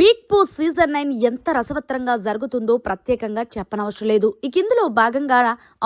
Peak boss season nine ఎంత రసవత్రంగా జరుగుతుందో ప్రత్యేకంగా చెప్పనవసరం లేదు. ఇక ఇందులో భాగంగా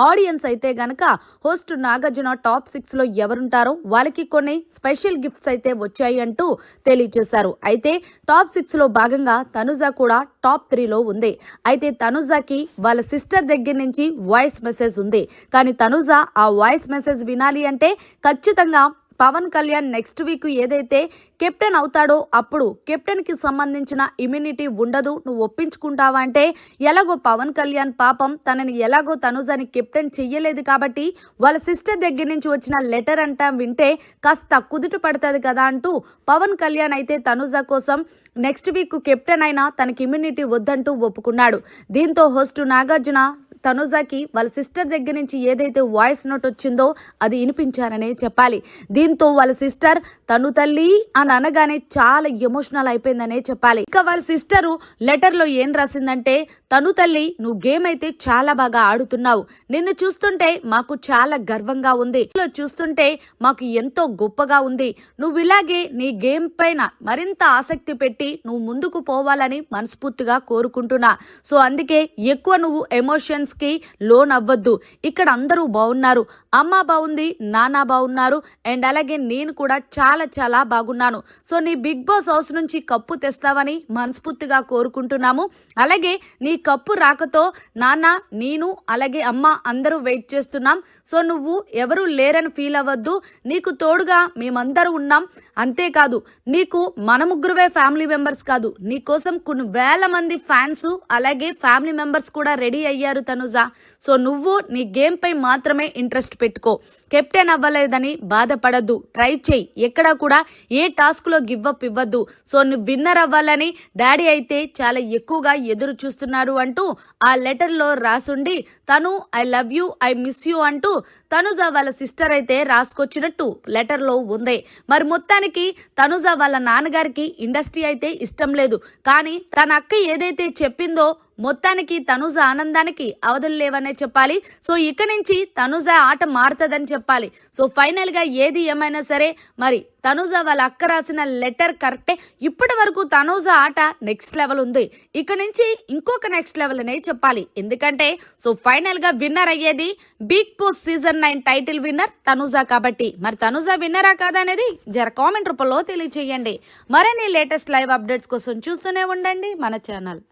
ఆడియన్స్ అయితే గనక హోస్ట్ నాగార్జున టాప్ సిక్స్లో ఎవరుంటారో వాళ్ళకి కొన్ని స్పెషల్ గిఫ్ట్స్ అయితే వచ్చాయి అంటూ తెలియజేశారు. అయితే టాప్ సిక్స్లో భాగంగా తనుజ కూడా టాప్ త్రీలో ఉంది. అయితే తనుజకి వాళ్ళ సిస్టర్ దగ్గర నుంచి వాయిస్ మెసేజ్ ఉంది. కానీ తనుజ ఆ వాయిస్ మెసేజ్ వినాలి అంటే ఖచ్చితంగా పవన్ కళ్యాణ్ నెక్స్ట్ వీక్ ఏదైతే కెప్టెన్ అవుతాడో అప్పుడు కెప్టెన్కి సంబంధించిన ఇమ్యూనిటీ ఉండదు. నువ్వు ఒప్పించుకుంటావా అంటే ఎలాగో పవన్ కళ్యాణ్ పాపం తనని ఎలాగో తనుజని కెప్టెన్ చెయ్యలేదు కాబట్టి వాళ్ళ సిస్టర్ దగ్గర నుంచి వచ్చిన లెటర్ అంటా వింటే కాస్త కుదుట పడుతుంది కదా అంటూ పవన్ కళ్యాణ్ అయితే తనుజ కోసం నెక్స్ట్ వీక్ కెప్టెన్ అయినా తనకి ఇమ్యూనిటీ వద్దంటూ ఒప్పుకున్నాడు. దీంతో హోస్ట్ నాగార్జున తనుజాకి వాళ్ళ సిస్టర్ దగ్గర నుంచి ఏదైతే వాయిస్ నోట్ వచ్చిందో అది వినిపించారనే చెప్పాలి. దీంతో వాళ్ళ సిస్టర్ తను తల్లి అని అనగానే చాలా ఎమోషనల్ అయిపోయిందనే చెప్పాలి. ఇక వాళ్ళ సిస్టరు లెటర్లో ఏం రాసిందంటే తను తల్లి నువ్వు గేమ్ అయితే చాలా బాగా ఆడుతున్నావు. నిన్ను చూస్తుంటే మాకు చాలా గర్వంగా ఉంది. ఇందులో చూస్తుంటే మాకు ఎంతో గొప్పగా ఉంది. నువ్వు ఇలాగే నీ గేమ్ పైన మరింత ఆసక్తి పెట్టి నువ్వు ముందుకు పోవాలని మనస్ఫూర్తిగా కోరుకుంటున్నా. సో అందుకే ఎక్కువ నువ్వు ఎమోషన్స్ కి లోన్ అవ్వద్దు. ఇక్కడ అందరూ బాగున్నారు అమ్మ బాగుంది నాన్న బాగున్నారు అండ్ అలాగే నేను కూడా చాలా చాలా బాగున్నాను. సో నీ బిగ్ బాస్ హౌస్ నుంచి కప్పు తెస్తావని మనస్ఫూర్తిగా కోరుకుంటున్నాము. అలాగే నీ కప్పు రాకతో నాన్న నేను అలాగే అమ్మ అందరూ వెయిట్ చేస్తున్నాం. సో నువ్వు ఎవరు లేరని ఫీల్ అవ్వద్దు. నీకు తోడుగా మేమందరూ ఉన్నాం. అంతేకాదు నీకు మన ముగ్గురువే ఫ్యామిలీ మెంబర్స్ కాదు. నీ కోసం కొన్ని వేల మంది ఫ్యాన్స్ అలాగే ఫ్యామిలీ మెంబర్స్ కూడా రెడీ అయ్యారు తనుజ సో నువ్వు నీ గేమ్పై మాత్రమే ఇంట్రెస్ట్ పెట్టుకో. కెప్టెన్ అవ్వలేదని బాధపడద్దు. ట్రై చేయి. ఎక్కడా కూడా ఏ టాస్క్లో గివ్అప్ ఇవ్వద్దు. సో నువ్వు విన్నర్ అవ్వాలని డాడీ అయితే చాలా ఎక్కువగా ఎదురు చూస్తున్నారు అంటూ ఆ లెటర్లో రాసుండి తను I love you I miss you అంటూ తనుజ వాళ్ళ సిస్టర్ అయితే రాసుకొచ్చినట్టు లెటర్లో ఉంది. మరి మొత్తానికి తనుజ వాళ్ళ నాన్నగారికి ఇండస్ట్రీ అయితే ఇష్టం లేదు. కానీ తన అక్క ఏదైతే చెప్పిందో మొత్తానికి తనుజ ఆనందానికి అవధులు లేవనే చెప్పాలి. సో ఇక నుంచి తనుజ ఆట మారుతుందని చెప్పాలి. సో ఫైనల్గా ఏది ఏమైనా సరే మరి తనుజ వాళ్ళ అక్క రాసిన లెటర్ కరెక్టే. ఇప్పటి వరకు తనుజ ఆట నెక్స్ట్ లెవెల్ ఉంది. ఇక నుంచి ఇంకొక నెక్స్ట్ లెవెల్ అనే చెప్పాలి. ఎందుకంటే సో ఫైనల్గా విన్నర్ అయ్యేది Bigg Boss season nine title winner Tanuja కాబట్టి. మరి తనుజ విన్నరా కాదా అనేది జర కామెంట్ రూపంలో తెలియచేయండి. మరిన్ని లేటెస్ట్ లైవ్ అప్డేట్స్ కోసం చూస్తూనే ఉండండి మన ఛానల్.